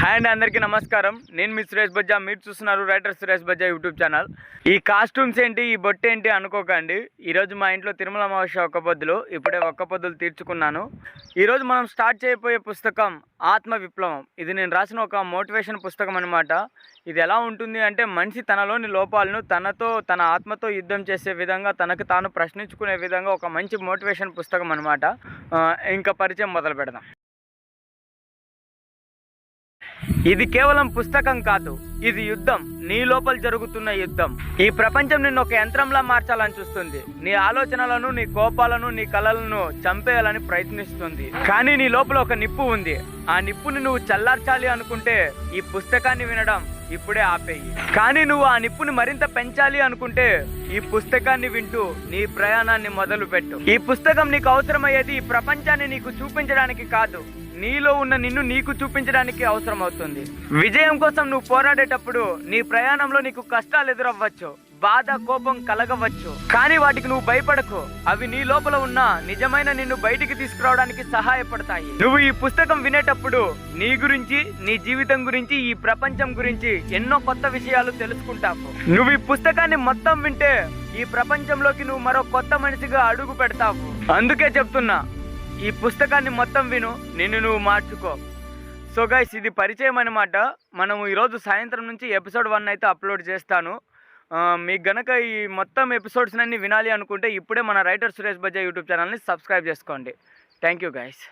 Hi అండి అందరికీ నమస్కారం. నేను మీ సురేష్ బజ్జా. మీరు చూస్తున్నారు writer Suresh Bajja YouTube channel. ఈ కాస్ట్యూమ్స్ ఏంటి ఈ బొట్టు ఏంటి అనుకోకండి. ఈరోజు మా ఇంట్లో తిరుమల అమావాస్య ఒక్క పొద్దులు ఇప్పుడే ఒక్క పొద్దులు తీర్చుకున్నాను. ఈరోజు మనం స్టార్ట్ చేయబోయే పుస్తకం ఆత్మ విప్లవం. ఇది నేను రాసిన ఒక మోటివేషన్ పుస్తకం అనమాట ఇది ఎలా ఉంటుంది అంటే మనిషి తనలోని లోపాలను తనతో తన ఆత్మతో యుద్ధం చేసే విధంగా తనకు తాను ప్రశ్నించుకునే విధంగా ఒక మంచి మోటివేషన్ పుస్తకం అనమాట ఇంకా పరిచయం మొదలు పెడదాం ఇది కేవలం పుస్తకం కాదు ఇది యుద్ధం. నీ లోపల జరుగుతున్న యుద్ధం. ఈ ప్రపంచం నిన్ను ఒక యంత్రంలా మార్చాలని చూస్తుంది. నీ ఆలోచనలను నీ కోపాలను నీ కలలను చంపేయాలని ప్రయత్నిస్తుంది. కానీ నీ లోపల ఒక నిప్పు ఉంది. ఆ నిప్పుని నువ్వు చల్లార్చాలి అనుకుంటే ఈ పుస్తకాన్ని వినడం ఇప్పుడే ఆపేయి. కానీ నువ్వు ఆ నిప్పుని మరింత పెంచాలి అనుకుంటే ఈ పుస్తకాన్ని వింటూ నీ ప్రయాణాన్ని మొదలు పెట్టు ఈ పుస్తకం నీకు అవసరమయ్యేది ఈ ప్రపంచాన్ని నీకు చూపించడానికి కాదు. నీలో ఉన్న నిన్ను నీకు చూపించడానికి అవసరం అవుతుంది విజయం కోసం నువ్వు పోరాడేటప్పుడు నీ ప్రయాణంలో నీకు కష్టాలు ఎదురవ్వచ్చు. బాధ కోపం కలగవచ్చు. కానీ వాటికి నువ్వు భయపడకు. అవి నీ లోపల ఉన్న నిజమైన నిన్ను బయటికి తీసుకురావడానికి సహాయపడతాయి. నువ్వు ఈ పుస్తకం వినేటప్పుడు నీ గురించి నీ జీవితం గురించి ఈ ప్రపంచం గురించి ఎన్నో కొత్త విషయాలు తెలుసుకుంటావు. నువ్వు ఈ పుస్తకాన్ని మొత్తం వింటే ఈ ప్రపంచంలోకి నువ్వు మరో కొత్త మనిషిగా అడుగు పెడతావు. అందుకే చెప్తున్నా ఈ పుస్తకాన్ని మొత్తం విను నిన్ను నువ్వు మార్చుకో. సో గైస్ ఇది పరిచయం అనమాట మనము ఈరోజు సాయంత్రం నుంచి ఎపిసోడ్ వన్ అయితే అప్లోడ్ చేస్తాను. మీకు గనక ఈ మొత్తం ఎపిసోడ్స్ అన్ని వినాలి అనుకుంటే ఇప్పుడే మన రైటర్ సురేష్ బజ్జా యూట్యూబ్ ఛానల్ని సబ్స్క్రైబ్ చేసుకోండి. Thank you guys